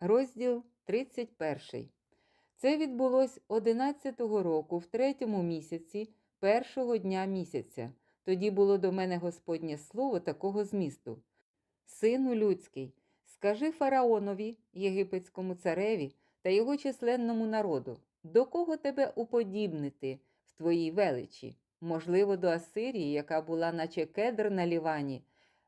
Розділ 31. Це відбулось 11-го року, в третьому місяці, першого дня місяця. Тоді було до мене Господнє слово такого змісту. Сину людський, скажи фараонові, єгипетському цареві та його численному народу, до кого тебе уподібнити в твоїй величі? Можливо, до Асирії, яка була, наче кедр на лівані,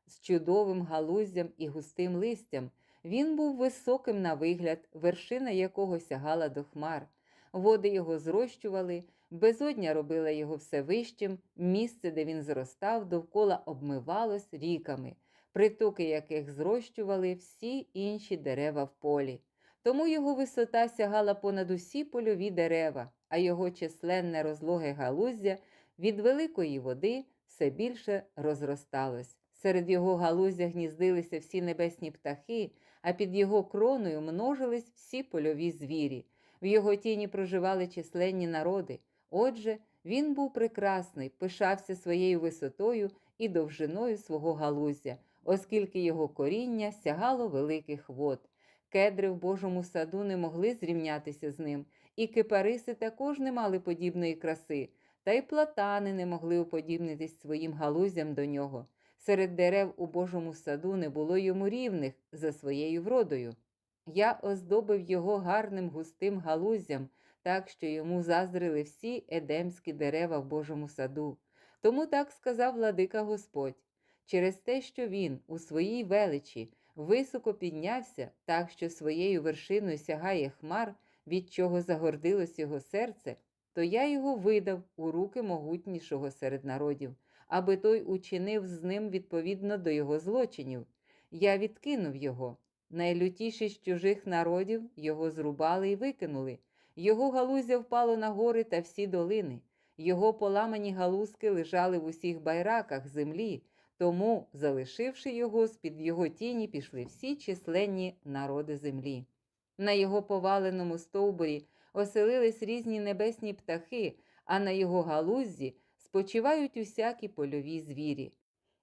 з чудовим галуздям і густим листям. Він був високим на вигляд, вершина якого сягала до хмар. Води його зрощували, безодня робила його все вищим, місце, де він зростав, довкола обмивалось ріками, притоки яких зрощували всі інші дерева в полі. Тому його висота сягала понад усі польові дерева, а його численне розлоге галуздя від великої води все більше розросталось. Серед його галуздя гніздилися всі небесні птахи, а під його кроною множились всі польові звірі. В його тіні проживали численні народи. Отже, він був прекрасний, пишався своєю висотою і довжиною свого галуздя, оскільки його коріння сягало великих вод. Кедри в Божому саду не могли зрівнятися з ним, і кипариси також не мали подібної краси, та й платани не могли уподібнитись своїм галуздям до нього. Серед дерев у Божому саду не було йому рівних за своєю вродою. Я оздобив його гарним густим галуздям, так що йому заздрили всі едемські дерева в Божому саду. Тому так сказав владика Господь. Через те, що він у своїй величі високо піднявся, так що своєю вершиною сягає хмар, від чого загордилось його серце, то я його видав у руки могутнішого серед народів аби той учинив з ним відповідно до його злочинів. Я відкинув його. Найлютіші з чужих народів його зрубали і викинули. Його галузя впало на гори та всі долини. Його поламані галузки лежали в усіх байраках землі, тому, залишивши його, з-під його тіні пішли всі численні народи землі. На його поваленому стовбурі оселились різні небесні птахи, а на його галузі спочивають усякі польові звірі.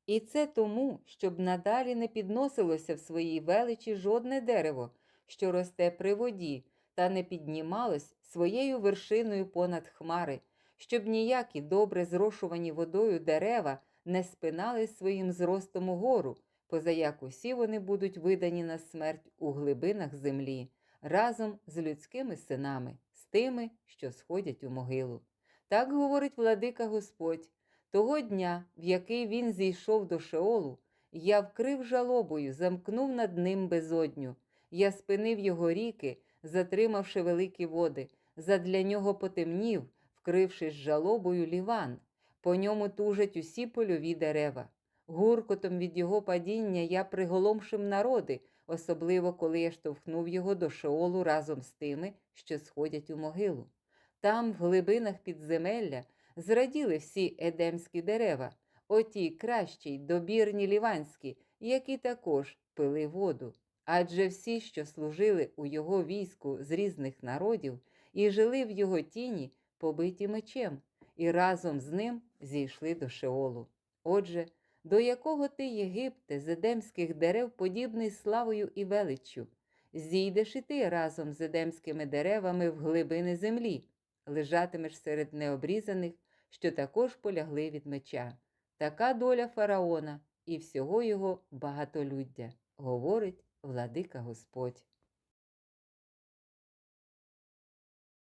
І це тому, щоб надалі не підносилося в своїй величі жодне дерево, що росте при воді, та не піднімалось своєю вершиною понад хмари, щоб ніякі добре зрошувані водою дерева не спинались своїм зростом угору, позаяк усі вони будуть видані на смерть у глибинах землі, разом з людськими синами, з тими, що сходять у могилу. Так говорить владика Господь, того дня, в який він зійшов до Шеолу, я вкрив жалобою, замкнув над ним безодню. Я спинив його ріки, затримавши великі води, задля нього потемнів, вкрившись жалобою ліван. По ньому тужать усі польові дерева. Гуркотом від його падіння я приголомшив народи, особливо коли я штовхнув його до Шеолу разом з тими, що сходять у могилу. Там, в глибинах підземелля, зраділи всі едемські дерева, оті кращі добірні ліванські, які також пили воду. Адже всі, що служили у його війську з різних народів і жили в його тіні, побиті мечем, і разом з ним зійшли до Шеолу. Отже, до якого ти, Єгипте, з едемських дерев, подібний славою і величчю, зійдеш і ти разом з едемськими деревами в глибини землі лежатимеш серед необрізаних, що також полягли від меча. Така доля фараона і всього його багатолюддя, говорить владика Господь.